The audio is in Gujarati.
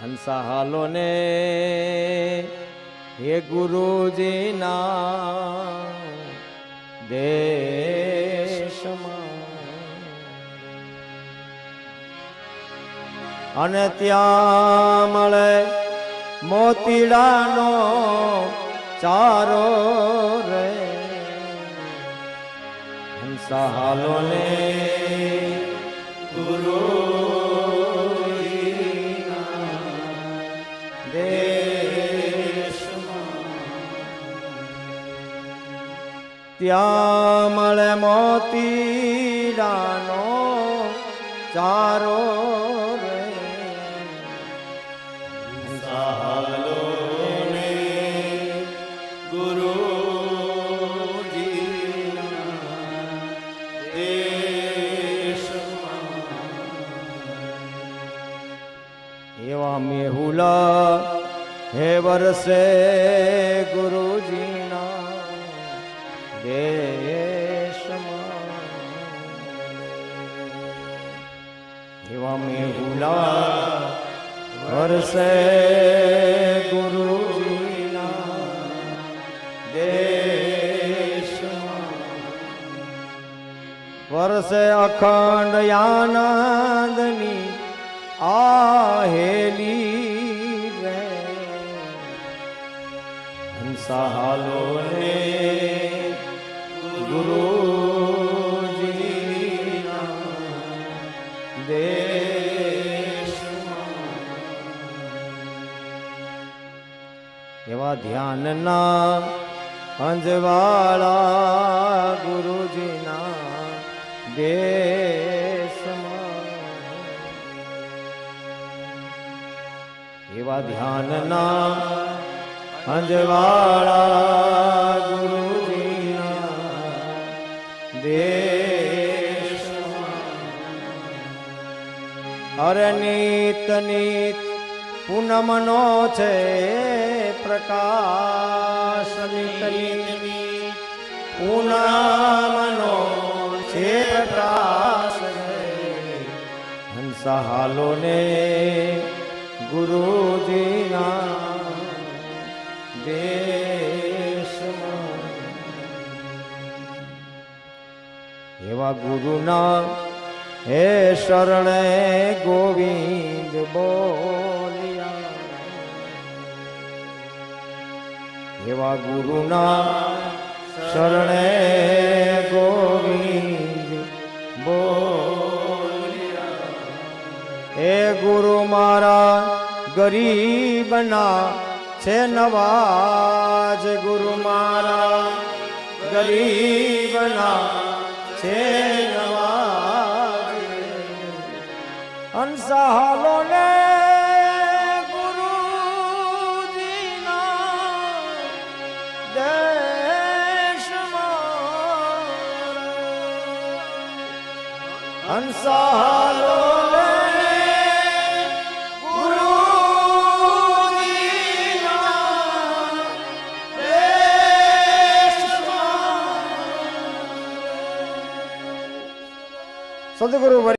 હંસા હાલો ને હે ગુરુજીના દેશમાં. અને ત્યાં મળે મોતીડાનો ચારો રે. હંસા ને ગુરુ ત્યાં મળે મોતીડાનો ચારો એવા મેહુલા હે વરસે ગુરુજીના દેશમાં એવા મેહુલા વરસે ગુરુજીના. દેશમાં વર્ષે અખંડ આનંદની આહેલી રે. હંસા હાલો ને એવા ધ્યાનના અંજવાળા ગુરુજીના દેશમાં. એવા ધ્યાનના અંજવાળા ગુરુજીના દેશમાં. અરે નીત નીત પૂનમનો છે પ્રકાશ નીત પૂનમનો છે પ્રકાશ રે. હંસા હાલો ને ગુરુજીના દેશમાં. એવા ગુરુના હે શરણે ગોવિંદ બોલિયા એવા ગુરુના શરણે ગોવિંદ હે ગુરુ મારા, ગરીબના છે નવાજ. ગુરુ મારા, ગરીબના છે નવાજ. હંસા ને દેશમાં હંસા હાલો ને સદગુરુ